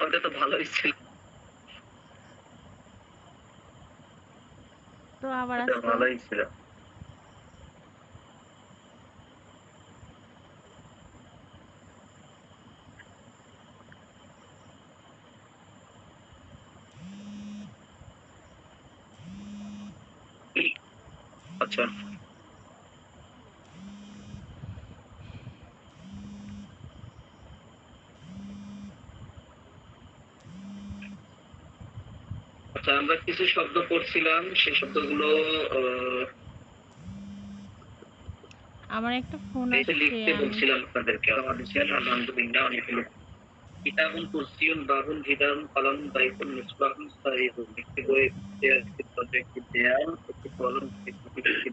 ওটা তো ভালোই ছিল। তো আবার আসলো ভালোই ছিল আচ্ছা আচ্ছা আমরা কিছু শব্দ পড়ছিলাম সেই শব্দগুলো আমার একটা ফোন আসছে লিখতে বলছিলাম আপনাদেরকে। আমাদের আলহামদুলিল্লাহ অনেকগুলো কিতাবুন কুরসিয়ুন বাবুন হিদারুন কলম বাইকুন মিসবাহুন সারিহুন একটি বই দেয়াল একটি একটি দেয়াল একটি কলম একটি টুপি একটি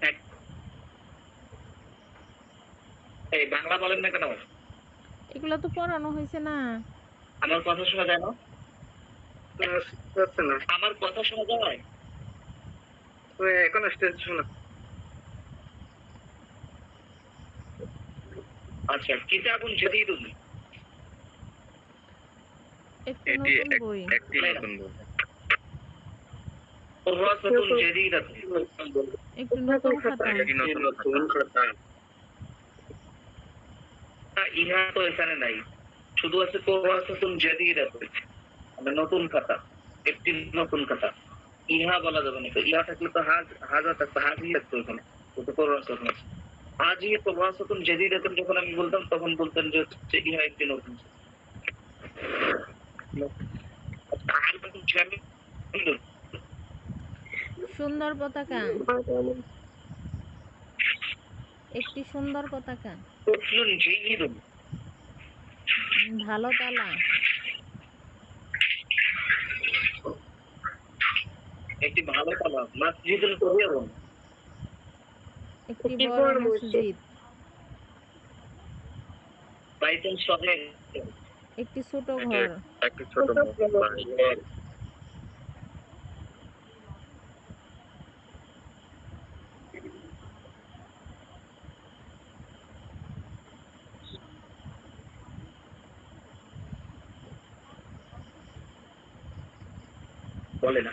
এক- এই বাংলা বলেন না কেন? এগুলো তো পড়ানো হয়েছে না। আমার কথা শোনা যায় না। আমার কথা শোনা যায়? এখন আসতেছে শোনা আচ্ছা কিতাবুন জাদিদুন একটু এটি নতুন বই। একটি নতুন বই। জাদিদাতুন একটু নতুন খাতা। একটি নতুন খাতা। ইহা তো এখানে নাই। শুধু আছে জাদিদাতুন মানে নতুন খাতা। একটি নতুন খাতা। ইহা বলা যাবে না। ইহা থাকলে তো হাজ হাজা থাকতো হাজি থাকতো আছে হাজি কুররাসাতুন জাদিদাতুন যখন আমি বলতাম তখন বলতেন যে হচ্ছে ইহা একটি নতুন সুন্দর পতাকা। একটি সুন্দর পতাকা। ভালো তালা। একটি ভালো কালা মসজিদুল কবিরুন একটি একটি বড় মসজিদ বাইতুল একটি ছোট ঘর। একটি ছোট বাড়ি। বলে না।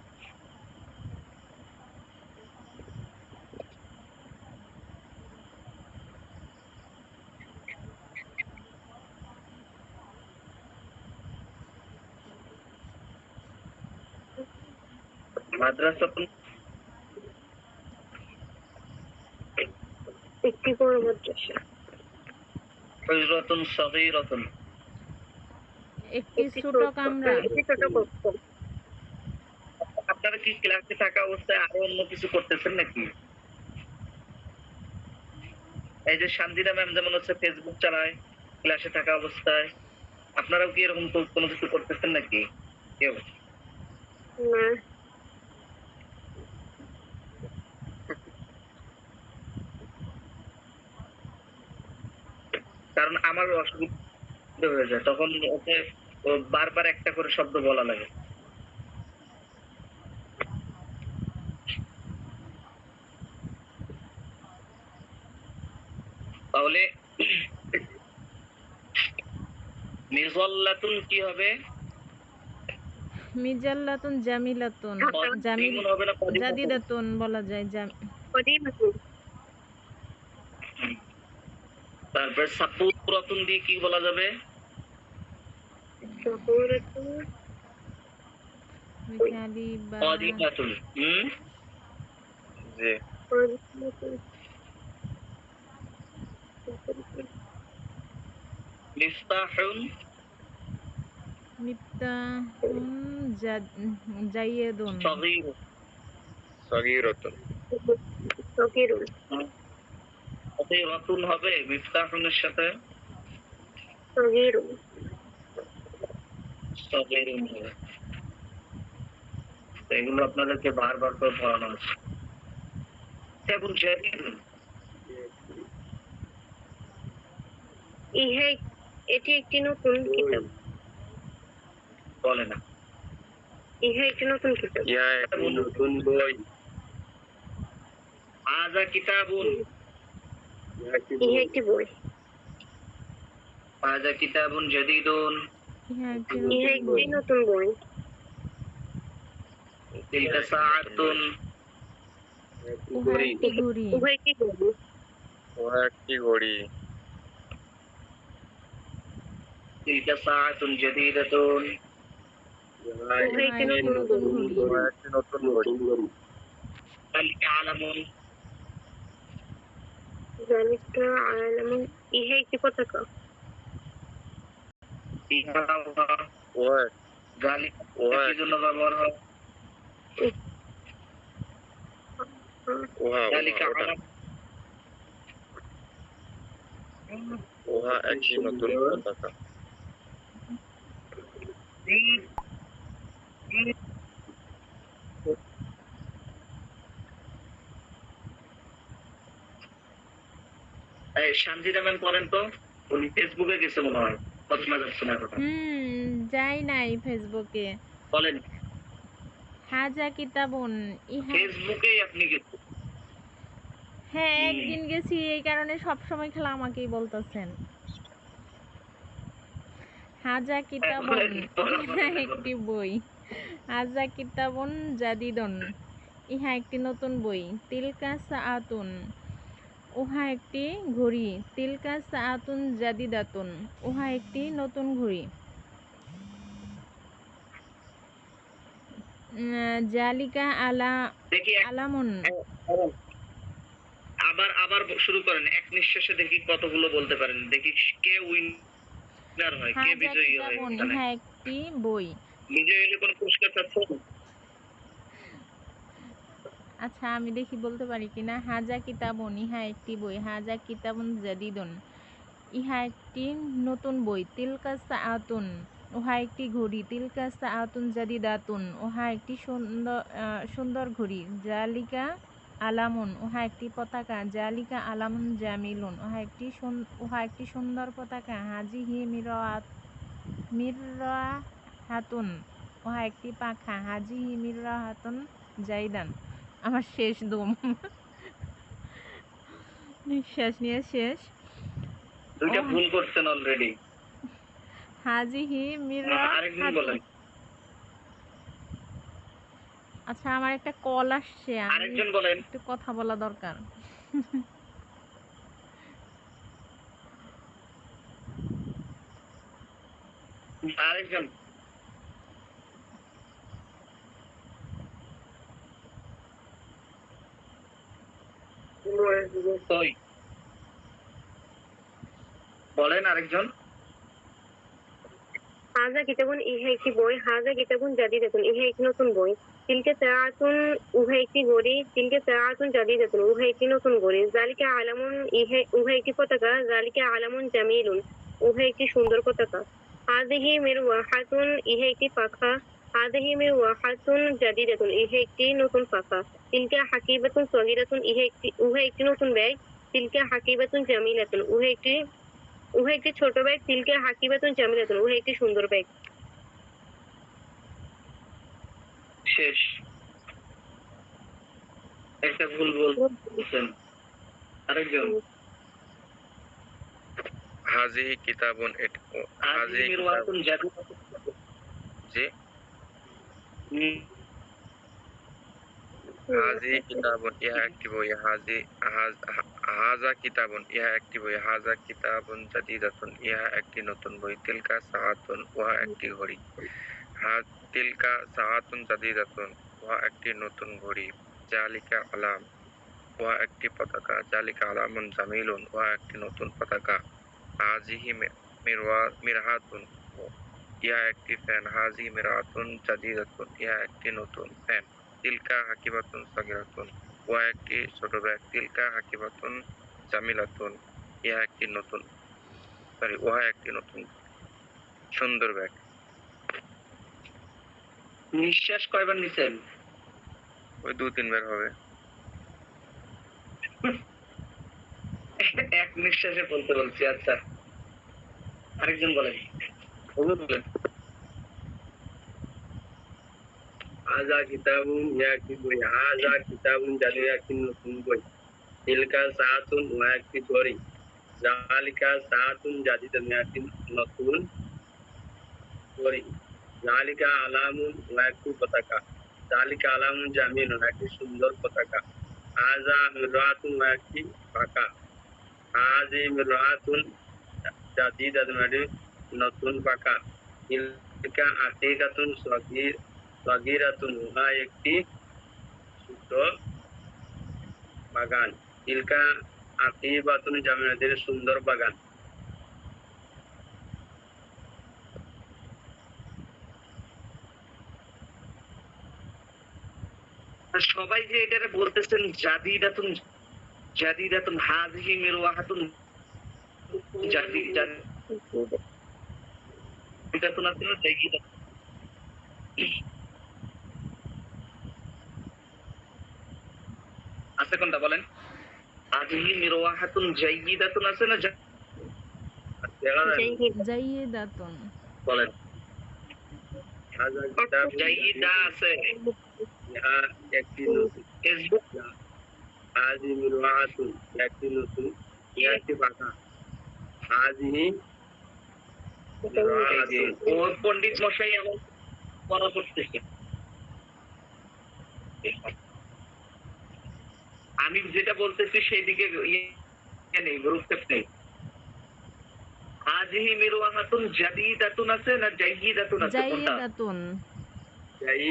মাদ্রাসাতুন একটি বড় মাদ্রাসা। হুজরাতুন সাগীরাতুন। একটি ছোট কামরা। একটি ছোট কক্ষ আপনারা কি ক্লাসে থাকা অবস্থায় আরও অন্য কিছু করতেছেন নাকি? এই যে শান্তিরা ম্যাম যেমন হচ্ছে ফেসবুক চালায় ক্লাসে থাকা অবস্থায় আপনারাও কি এরকম কোনো কিছু করতেছেন নাকি? কেউ? না। কারণ আমার অসুবিধা হয়ে যায় তখন ওকে ও বারবার একটা করে শব্দ বলা লাগে তাহলে মিজল্লাতুন কি হবে মিজাল্লাতুন জামিলাতুন জামিল? জাদিদাতুন বলা যায় জাম- তারপর সাপুরাতুন দিয়ে কি বলা যাবে? সহুরাতুন বিশালি হুম? জি। মিফতাহুন? মিফতাহুন জাদ- সগীর সগীরতুন। সগীরুন সগীরাতুন হবে মিফতাহুনের সাথে। সগীরুন সগীরুন হবে। এগুলো আপনাদেরকে বারবার করে পড়ানো আছে এবং ইহা এটি একটি নতুন কিতাব। বলে না। ইহা একটি নতুন কিতাব। ইহা নতুন বই। আজা কিতাবুন। ইহা একটি ইহা বই একটি বই আজা কিতাবুন জাদিদুন ইহা একটি ইহা নতুন একটি বই। নতুন বই তিলকা সাআতুন উহা একটি ঘড়ি উভয় একটি ঘড়ি উহা একটি ঘড়ি তিলকা সাআতুন জাদিদাতুন ইহা উহা একটি একটি নতুন নতুন ঘড়ি ঘড়ি উহা একটি নতুন ঘড়ি যালিকা আলামুন জালিকা আলামুন ইহা একটি পতাকা ইহা উহা উহা যালিকা উহা কি জন্য ব্যবহার হয় উহা যালিকা উহা ওটা। আলাম ম্যাম করেন তো। উনি ফেসবুকে গেছে মনে হয় কল্পনা যাচ্ছে না কথা হুম যাই নাই ফেসবুকে। বলেন। হাজা কিতাবুন ইহা আপনি গেছেন। হ্যাঁ একদিন গেছি এই কারণে সব সময় খেলা আমাকেই বলতেছেন। হাজা কিতাবুন একটি বই। হাজা কিতাবুন জাদিদুন ইহা একটি নতুন বই। তিলকা সাআতুন উহা একটি ঘড়ি তিলকা সাআতুন জাদিদাতুন উহা একটি নতুন ঘড়ি। জালিকা আলা আলামুন। আবার আবার শুরু করেন। এক নিঃশ্বাসে দেখি কতগুলো বলতে পারেন। দেখি কে উইনার হয় কে বিজয়ী হয়। ইহা একটি বই। বিজয়ী হলে কোনো পুরস্কার চাচ্ছেন আচ্ছা আমি দেখি বলতে পারি কি কিনা হাজা কিতাবুন, ইহা একটি বই। হাজা কিতাবুন জাদিদুন। ইহা একটি নতুন বই। তিলকা সাআতুন। উহা একটি ঘড়ি। তিলকা সাআতুন জাদিদাতুন। উহা একটি সুন্দর সুন্দর ঘড়ি। জালিকা আলামুন। উহা একটি পতাকা। জালিকা আলামুন জামিলুন। উহা একটি উহা একটি সুন্দর পতাকা। হাজিহি মিরাত মিররা হাতুন উহা একটি পাখা। হাজিহি মিররা হাতুন জাইদান। আমার শেষ দম। নিঃশ্বাস নিয়ে শেষ। দুইটা। ভুল করছেন অলরেডি হাজিহি মিররা আরেকদিন বলেন। আচ্ছা আমার একটা কল আসছে আরেকজন বলেন। একটু কথা বলা দরকার। আরেকজন ওই বলেন আরেকজন। হাজা কিতাবুন ইহা একটি বই, হাজা কিতাবুন জাদিদাতুন, ইহা একটি নতুন বই। তিলকে সাআতুন, উহা একটি ঘড়ি তিলকে সাআতুন জাদিদাতুন, উহা একটি নতুন ঘড়ি জালিকা আলামুন ইহা, উহা একটি পতাকা জালিকা আলামুন জামিলুন, উহা একটি সুন্দর পতাকা। হাদিহি মিরওয়াহাতুন, ইহা একটি পাখা। হাদিহি মিরওয়াহাতুন জাদিদাতুন, ইহা একটি নতুন পাখা। তিলকা হাকিবাতুন সগীরাতুন ইহা একটি উহা একটি নতুন ব্যাগ তিলকা হাকিবাতুন জামিলাতুন উহা একটি উহা একটি ছোট ব্যাগ তিলকে হাকিবাতুন জামিলাতুন উহা একটি সুন্দর ব্যাগ শেষ। একটা ভুল বলছেন। আরেকজন। হাজিহি কিতাবুন এট হাজিহি কিতাব জাদু জি। হুম, হাজিহি কিতাবুন ইহা একটি বই হাজি হাজ- হাজা কিতাবুন ইহা একটি বই হাজা কিতাবুন জাদিদাতুন ইহা একটি নতুন বই তিলকা সাআতুন উহা একটি ঘড়ি হা তিলকা সাআতুন জাদিদাতুন উহা একটি নতুন ঘড়ি জালিকা আলাম উহা একটি পতাকা জালিকা আলামুন জামিলুন উহা একটি নতুন পতাকা হাজিহি মি- মিরওয়া মিরহাতুন ইহা একটি ফ্যান হাজি মিরাতুন জাদিদাতুন ইহা একটি নতুন ফ্যান তিলকা হাকিবাতুন সাগিরাতুন একটি ছোট ব্যাগ তিলকা হাকিবাতুন জামিলাতুন ইহা একটি নতুন সরি উহা একটি নতুন সুন্দর ব্যাগ নিঃশ্বাস কয়বার নিছেন? ওই দু তিনবার হবে। এক নিঃশ্বাসে বলতে বলছি আচ্ছা। আরেকজন বলেন। হুজুর বলেন। হাজা কিতাবুন ইয়া একটি বই হাজা কিতাবুন জাদু একটি নতুন বই তিলকা সাহাতুন ও একটি ঘড়ি জালিকা সাহাতুন জাদিদান একটি নতুন ঘড়ি জালিকা আলামুন ও একটি পতাকা জালিকা আলামুন জামিন একটি সুন্দর পতাকা হাজা মিরাতুন ও একটি পাকা হাজি মিরাতুন জাদিদান সগিরাতুন উহা একটি ছোট বাগান তিলকা আতিবাতুন জামিনাদের সুন্দর বাগান সবাই যে এটা বলতেছেন জাদিদাতুন জাদিদাতুন হাজিহি মিরওয়াহাতুন জাদি জাদিদাতুন আছে না জাইগিদাতুন আছে কোনটা বলেন। হাজিহি মিরওয়াহাতুন জাইগিদাতুন আছে না জাইয়েদাতুন। বলেন। আছে। ফেসবুক। মিরওয়াহাতুন একটি নতুন একটি মিরওয়াহাতুন। পণ্ডিত মশাই এমন পড়া করতেছে আমি যেটা বলতেছি সেই দিকে ইয়ে নেই নেই। হাজিহি মিরওয়াহাতুন জাদিদাতুন আছে না জাইয়িদাতুন আছে কোনটা? জাইয়েদাতুন।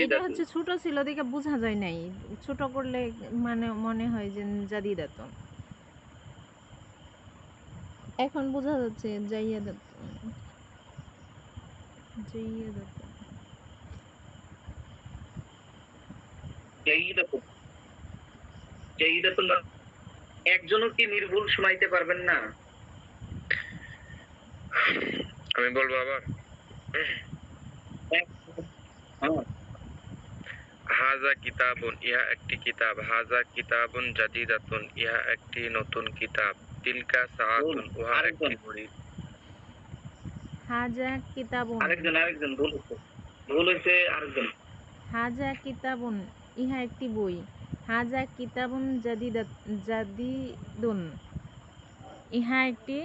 এটা হচ্ছে ছোট ছিল দেখে বোঝা যায় নাই। ছোট করলে মানে মনে হয় যে জাদিদাতুন। এখন বোঝা যাচ্ছে জাইয়াদাতুন। জাইয়াদাতুন। জাইয়িদাতুন। জাইয়িদাতুন একজনও কি নির্ভুল শোনাইতে পারবেন না? আমি বলব আবার। হ্যাঁ। হাজা কিতাবুন ইহা একটি কিতাব। হাজা কিতাবুন জাদিদাতুন ইহা একটি নতুন কিতাব। তিলকা সাআতুন উহা একটি আরেকজন। ঘড়ি হাজা কিতাবুন। আরেকজন আরেকজন ভুল হচ্ছে ভুল হয়েছে আরেকজন। হাজা কিতাবুন ইহা একটি বই। হাজা কিতাবুন জাদিদা জাদিদুন। ইহা একটি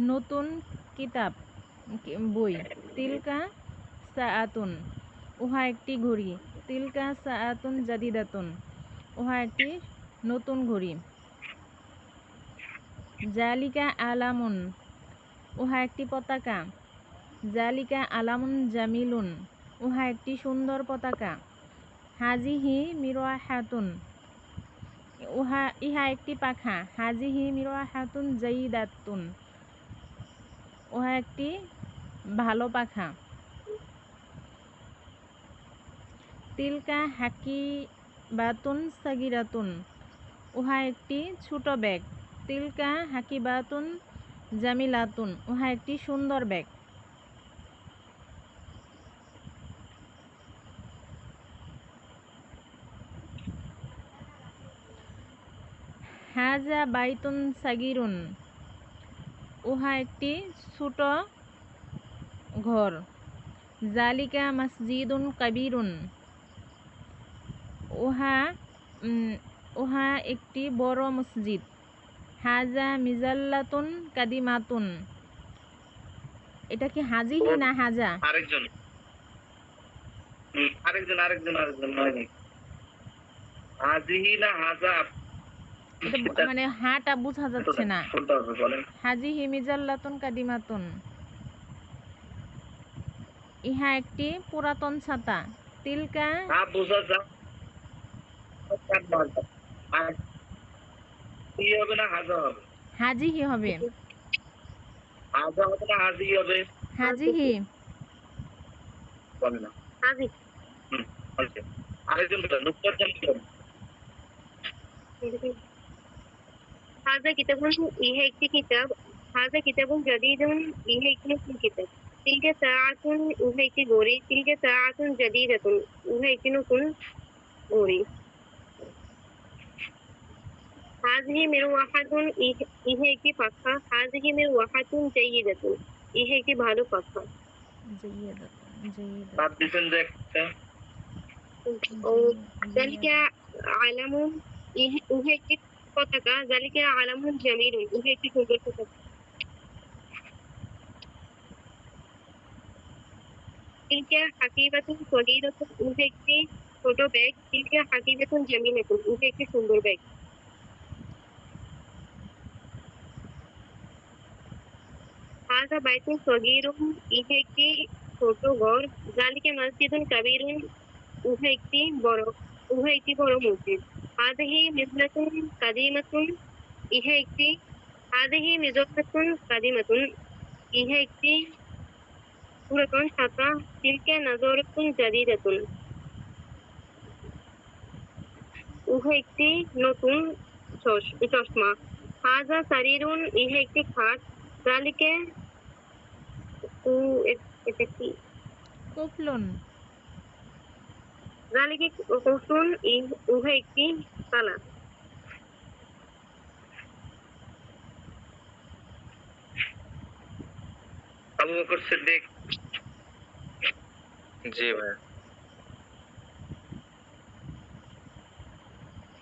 নতুন কিতাব বই। তিলকা সাআতুন। উহা একটি ঘড়ি। তিলকা সাআতুন জাদিদাতুন। উহা একটি নতুন ঘড়ি। জালিকা আলামুন। উহা একটি পতাকা। জালিকা আলামুন জামিলুন। উহা একটি সুন্দর পতাকা। হাজিহি মিরোয়া হাতুন উহা, ইহা একটি পাখা। হাজিহি মিরোয়া হাতুন জাইদাতুন উহা একটি ভালো পাখা। তিলকা হাকি বাতুন সাগিরাতুন। উহা একটি ছোট ব্যাগ। তিলকা হাকিবাতুন জামিলাতুন। উহা একটি সুন্দর ব্যাগ। হাজা বাইতুন সাগিরুন। উহা একটি ছোট ঘর। জালিকা মসজিদুন কবিরুন। উহা উহা একটি বড় মসজিদ। হাজা মিজাল্লাতুন কাদিমাতুন। এটা কি হাজিহি না হাজা? আরেকজন। আরেকজন আরেকজন আরেকজন হাজিহি না হাজা? মানে হাটা বোঝা যাচ্ছে না। হাজি হিমিজাল্লাতুন কাদিমাতুন। ইহা একটি পুরাতন ছাতা। তিলকা হা বোঝা যা কি হবে না হাজা হবে? হাজিহি হবে। হাজা হবে না হাজি হবে? হাজিহি বলে না। হাজি। হুম আচ্ছা। আরেকজন নুকতার ইহা একটি নতুন কিতাব তিলকে সাআতুন উহা একটি ঘড়ি তিলকে সাআতুন জাদিদাতুন উহা একটি নতুন ঘড়ি হাজিহি মিরওয়াহাতুন ইহ- ইহা একটি পাখা হাজিহি মিরওয়াহাতুন জাইয়িদাতুন ইহা একটি ভালো পাখা জাইয়্যিদাতুন, জাইয়্যিদাতুন, বাদ দিচ্ছেন যে একটা ও জালিকা আলামুন ইহ- উহা একটি পতাকা জালিকা আলামুন জামিলুন উহা একটি সুন্দর পতাকা তিলকা হাকিবাতুন সগীরাতুন উহা একটি ছোট ব্যাগ তিলকা হাকিবাতুন জামিলাতুন উহা একটি সুন্দর ব্যাগ হাজা বাইতুন সগীরুন ইহা একটি ছোট ঘর জালিকা মসজিদুন কাবীরুন উহা একটি বড় উহা একটি বড় মসজিদ হাদিহি মিজলাতুন কাদিমাতুন ইহা একটি হাদিহি মিজলাতুন কাদিমাতুন ইহা একটি পুরাতন ছাতা তিলকা নাজরাতুন জাদিদাতুন উহা একটি নতুন চশ- চশমা হাজা সারিরুন ইহা একটি খাট জালিকা উ এটা কি জালিকা কুসুন উহা একটি তালা আবু বকর সিদ্দিক জি ভাই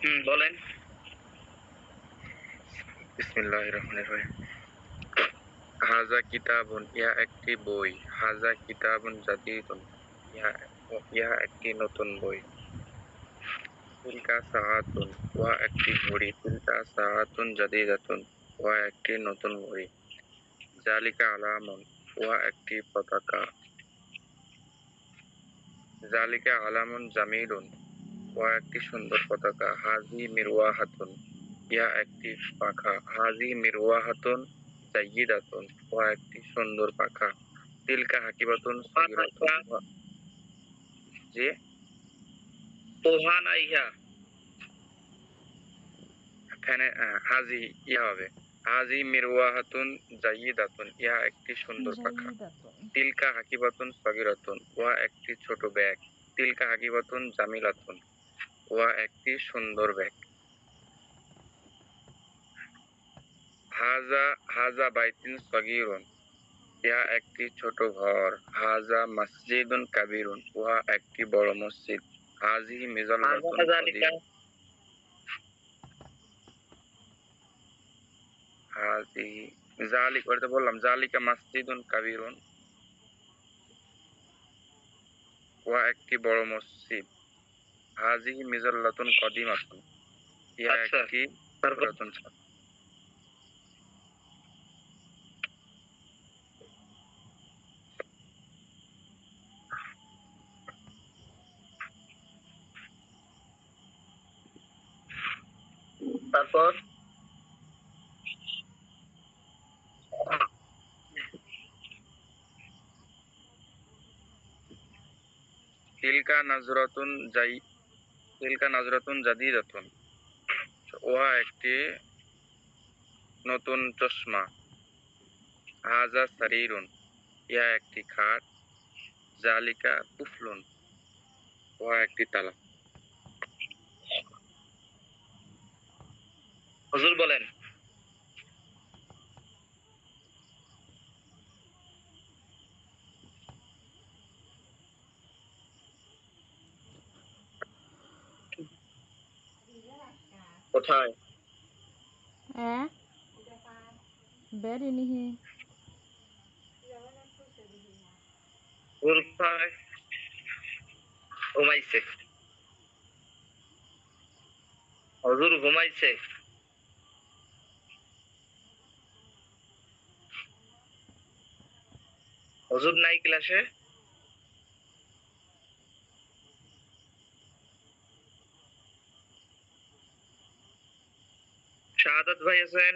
হুম বলেন। বিসমিল্লাহির রহমানির রহিম। হাজা কিতাবুন ইহা একটি বই। হাজা কিতাবুন জাদিদুন ইহা ইহা একটি নতুন বই। তিলকা সাহাতুন, উহা একটি ঘড়ি তিলকা সাহাতুন জাদিদাতুন, উহা একটি নতুন ঘড়ি জালিকা আলামুন, উহা একটি পতাকা। জালিকা আলামুন জামিলুন, উহা একটি সুন্দর পতাকা। হাজি মিরওয়াহাতুন, ইহা একটি পাখা। হাজি মিরওয়াহাতুন জাইয়িদাতুন উহা একটি সুন্দর পাখা। তিলকা হাকিবাতুন সগীরাতুন না ইহা। এখানে হাজি ইহা হবে। হাজি মিরওয়াহাতুন ইহা একটি সুন্দর পাখা। তিলকা হাকিবাতুন সগীরাতুন উহা একটি ছোট ব্যাগ। তিলকা হাকিবাতুন জামিলাতুন উহা একটি সুন্দর ব্যাগ। হাজা হাজা বাইতিন সগীরুন। ইহা একটি ছোট ঘর। হাজা মসজিদুন কাবিরুন উহা একটি বড় মসজিদ। হাজি মিজাল্লাতুন হাজা জালিকা। ওটা তো বললাম জালিকা মসজিদুন কাবিরুন। উহা একটি বড় মসজিদ। হাজি মিজাল্লাতুন কদিমাতুন। ইহা আচ্ছা। একটি পুরাতন ছাদ তারপর? তিলকা নাজরাতুন জাই তিলকা নাজরাতুন জাদিদাতুন। উহা একটি নতুন চশমা। হাজা সারিরুন। ইহা একটি খাট। জালিকা কুফলুন। উহা একটি তালা। হুজুর বলেন। কোথায়? হ্যাঁ বেরি নিহি কোথায় ঘুমাইছে। হুজুর ঘুমাইছে? হুজুর নাই ক্লাসে? শাহাদাত ভাই আছেন?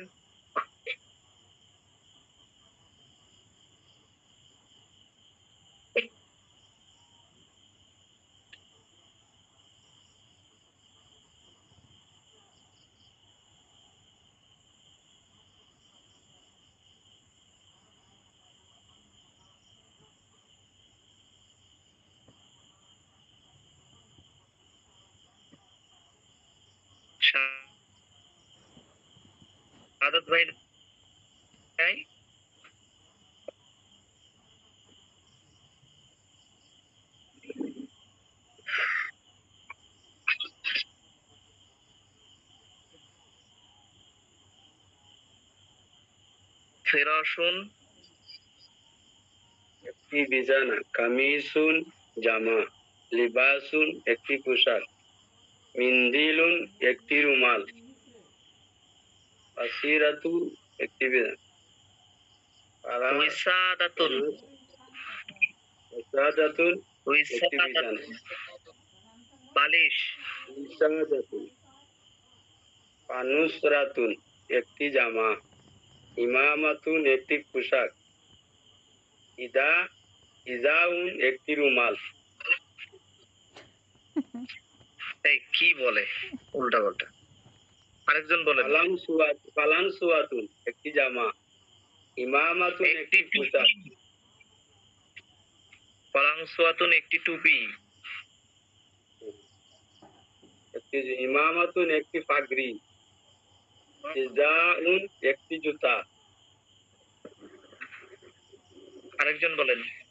ফেরাসুন একটি বিছানা কামিসুন জামা লিবাসুন একটি পোশাক মিন্দিলুন একটি রুমাল আসিরাতু একটি ওসাদাতুন একটি উইসাদাতুন বিছানা বালিশ। ইসাদাতুন পানুসরাতুন একটি জামা। ইমামাতুন একটি পোশাক। ইদা ইজাউন একটি রুমাল। এই কি বলে? উল্টা পাল্টা। আরেকজন বলেন। পালান সুয়াত পালান সুয়াতুন একটি জামা। ইমামাতুন একটি পোশাক। পালাংসুয়াতুন একটি টুপি। একটি ইমামাতুন একটি পাগড়ি। একটি জুতা। আরেকজন বলেন।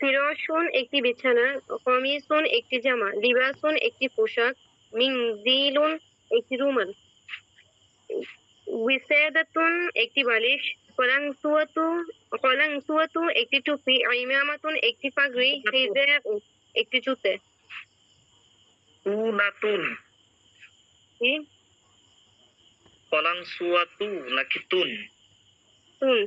ফিরোসুন একটি বিছানা কমিসুন একটি জামা লিবাসুন একটি পোশাক মিংদিলুন একটি রুমাল উইসাদাতুন একটি বালিশ কলাংসুয়াতু কলাংসুয়াতু একটি টুপি ইমামাতুন একটি পাগড়ি একটি জুতে। তুনাতুন কি? পালাংসুয়াতু নাকি তুন? তুন।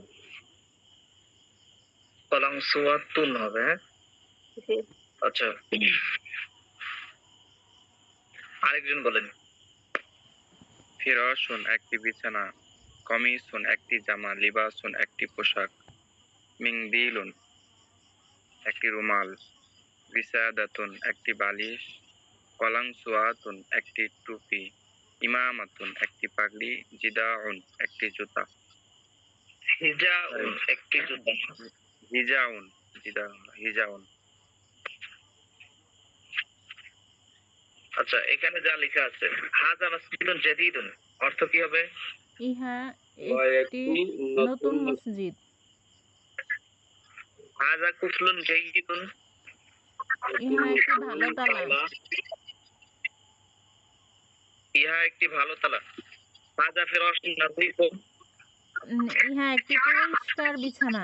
পালাংসুয়াতুন হবে হ্যাঁ? আচ্ছা। আরেকজন বলেন। ফিরাসুন একটি বিছানা কমিসুন একটি জামা লিবাসুন একটি পোশাক মিংদিলুন একটি রুমাল বিসাদাতুন একটি বালিশ কলাংসুয়াতুন একটি টুপি ইমামাতুন একটি পাগড়ি জিদাউন একটি জুতা। হিজাউন একটি জুতা। হিজাউন হিজাউন। আচ্ছা এখানে যা লেখা আছে হাজা মাসজিদুন জাদিদুন অর্থ কি হবে? ইহা একটি নতুন মসজিদ। হাজা কুফলুন জাইদুন। ইহা একটি ভালো তালা। ইহা একটি ভালো তালা। হাজা ফিরাসুন নাযীফুন ইহা একটি পরিষ্কার বিছানা।